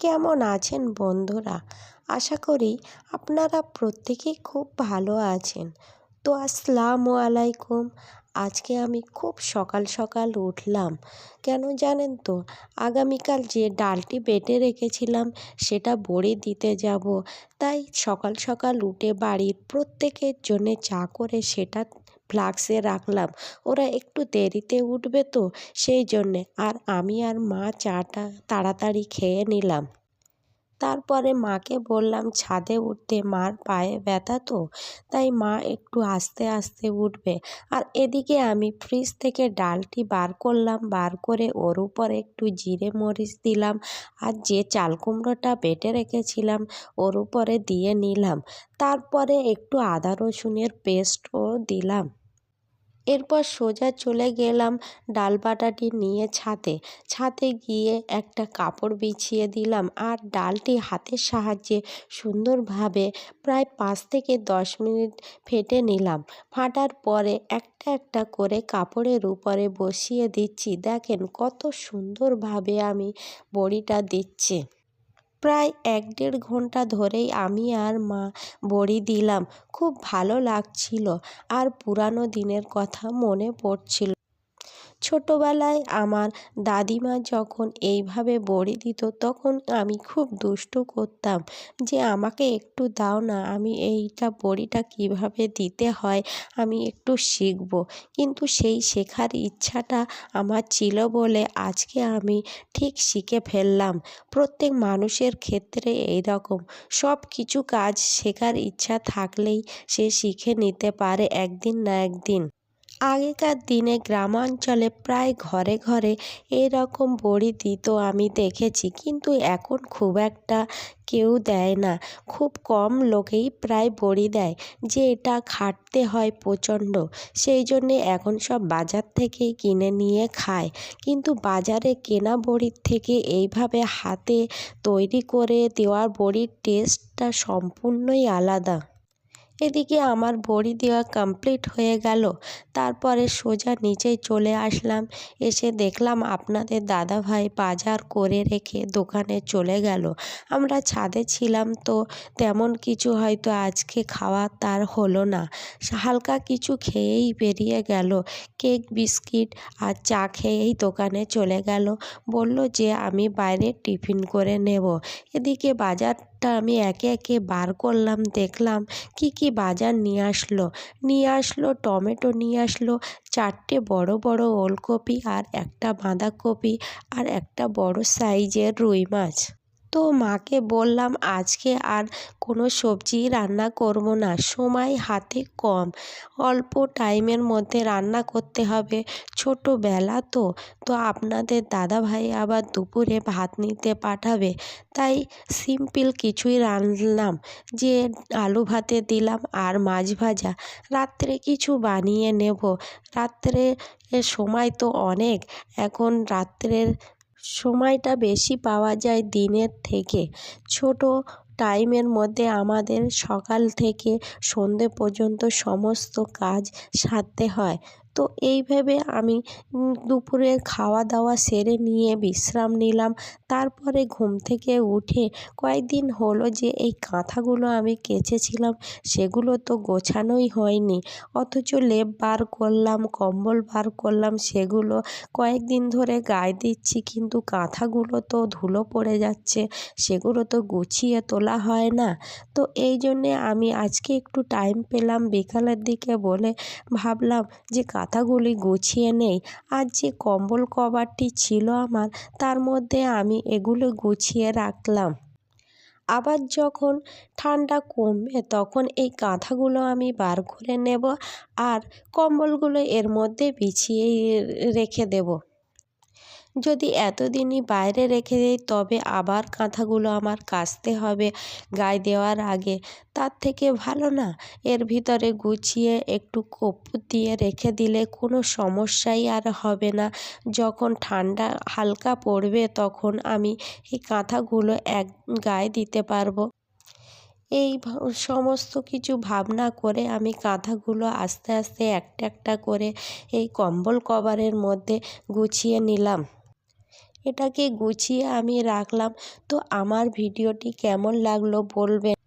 কেমন আছেন বন্ধুরা? আশা করি আপনারা প্রত্যেকেই খুব ভালো আছেন। তো আসসালামু আলাইকুম। আজকে আমি খুব সকাল সকাল উঠলাম। কেন জানেন তো? আগামীকাল যে ডালটি বেটে রেখেছিলাম, সেটা বড়ি দিতে যাব। তাই সকাল সকাল উঠে বাড়ির প্রত্যেকের জন্যে চা করে সেটা ফ্লাক্সে রাখলাম। ওরা একটু দেরিতে উঠবে তো, সেই জন্যে। আর আমি আর মা চাটা, তাড়াতাড়ি খেয়ে নিলাম। তারপরে মাকে বললাম, ছাদে উঠতে মার পায়ে ব্যথা তো? তাই মা একটু আস্তে আস্তে উঠবে। আর এদিকে আমি ফ্রিজ থেকে ডালটি বার করলাম, বার করে ওর উপর একটু জিরে মরিচ দিলাম আর যে চাল কুমড়োটা বেটে রেখেছিলাম ওর উপরে দিয়ে নিলাম। তারপরে একটু আদা রসুনের পেস্টও দিলাম। এরপর সোজা চলে গেলাম ডাল বাটাটি নিয়ে ছাদে। ছাদে গিয়ে একটা কাপড় বিছিয়ে দিলাম আর ডালটি হাতের সাহায্যে সুন্দরভাবে প্রায় পাঁচ থেকে দশ মিনিট ফেটে নিলাম। ফাটার পরে একটা একটা করে কাপড়ের উপরে বসিয়ে দিচ্ছি। দেখেন কত সুন্দরভাবে আমি বড়িটা দিচ্ছি। প্রায় এক দেড় ঘণ্টা ধরেই আমি আর মা বড়ি দিলাম। খুব ভালো লাগছিল। আর পুরানো দিনের কথা মনে পড়ছিল। ছোটোবেলায় আমার দাদিমা যখন এইভাবে বড়ি দিত, তখন আমি খুব দুষ্টু করতাম যে, আমাকে একটু দাও না, আমি এইটা বড়িটা কীভাবে দিতে হয়, আমি একটু শিখব। কিন্তু সেই শেখার ইচ্ছাটা আমার ছিল বলে আজকে আমি ঠিক শিখে ফেললাম। প্রত্যেক মানুষের ক্ষেত্রে এই রকম সব কিছু কাজ শেখার ইচ্ছা থাকলেই সে শিখে নিতে পারে একদিন না একদিন। আগেকার দিনে গ্রামাঞ্চলে প্রায় ঘরে ঘরে এরকম বড়ি দিত আমি দেখেছি, কিন্তু এখন খুব একটা কেউ দেয় না। খুব কম লোকেই প্রায় বড়ি দেয়, যে এটা খাটতে হয় প্রচণ্ড। সেই জন্যে এখন সব বাজার থেকেই কিনে নিয়ে খায়। কিন্তু বাজারে কেনা বড়ির থেকে এইভাবে হাতে তৈরি করে দেওয়া বড়ির টেস্টটা সম্পূর্ণই আলাদা। এদিকে আমার বড়ি দেওয়া কমপ্লিট হয়ে গেল। তারপরে সোজা নিচে চলে আসলাম। এসে দেখলাম আপনাদের দাদাভাই বাজার করে রেখে দোকানে চলে গেল। আমরা ছাদে ছিলাম তো তেমন কিছু হয়তো আজকে খাওয়া তার হলো না। হালকা কিছু খেয়েই বেরিয়ে গেল। কেক, বিস্কিট আর চা খেয়েই দোকানে চলে গেল। বলল যে আমি বাইরে টিফিন করে নেব। এদিকে বাজার টা আমি একে একে বার করলাম, দেখলাম কি কি বাজার নিয়ে আসলো। নিয়ে আসলো, টমেটো নিয়ে আসলো, চারটে বড় বড় ওলকপি আর একটা বাঁধাকপি আর একটা বড় সাইজের রুই মাছ। তো মাকে বললাম, আজকে আর কোনো সবজি রান্না করব না, সময় হাতে কম। অল্প টাইমের মধ্যে রান্না করতে হবে। ছোটোবেলা তো তো আপনাদের দাদাভাই আবার দুপুরে ভাত নিতে পাঠাবে। তাই সিম্পল কিছুই রান্নাম যে আলু ভাতে দিলাম আর মাছ ভাজা। রাত্রে কিছু বানিয়ে নেব। রাত্রে সময় তো অনেক। এখন রাত্রের সময়টা বেশি পাওয়া যায় দিনের থেকে। ছোটো টাইমের মধ্যে আমাদের সকাল থেকে সন্ধে পর্যন্ত সমস্ত কাজ সারতে হয়। তো এই ভেবে আমি দুপুরের খাওয়া দাওয়া সেরে নিয়ে বিশ্রাম নিলাম। তারপরে ঘুম থেকে উঠে কয়েকদিন হলো যে এই কাঁথাগুলো আমি কেচেছিলাম, সেগুলো তো গোছানোই হয়নি। অথচ লেপ বার করলাম, কম্বল বার করলাম, সেগুলো কয়েকদিন ধরে গায়ে দিচ্ছি, কিন্তু কাঁথাগুলো তো ধুলো পড়ে যাচ্ছে, সেগুলো তো গুছিয়ে তোলা হয় না। তো এই জন্যে আমি আজকে একটু টাইম পেলাম বিকালের দিকে বলে ভাবলাম যে কাঁথাগুলি গুছিয়ে নেই। আর যে কম্বল কভারটি ছিল আমার, তার মধ্যে আমি এগুলো গুছিয়ে রাখলাম। আবার যখন ঠান্ডা কমবে, তখন এই কাঁথাগুলো আমি বার করে নেব আর কম্বলগুলো এর মধ্যে বিছিয়ে রেখে দেব। যদি এতদিনই বাইরে রেখে দিই, তবে আবার কাঁথাগুলো আমার কাচতে হবে গায়ে দেওয়ার আগে। তার থেকে ভালো না, এর ভিতরে গুছিয়ে একটু কর্পূর দিয়ে রেখে দিলে কোনো সমস্যাই আর হবে না। যখন ঠান্ডা হালকা পড়বে, তখন আমি এই কাঁথাগুলো এক গায়ে দিতে পারব। এই সমস্ত কিছু ভাবনা করে আমি কাঁথাগুলো আস্তে আস্তে একটা একটা করে এই কম্বল কভারের মধ্যে গুছিয়ে নিলাম। এটাকে গুছিয়ে আমি রাখলাম। তো আমার ভিডিওটি কেমন লাগল বলবেন?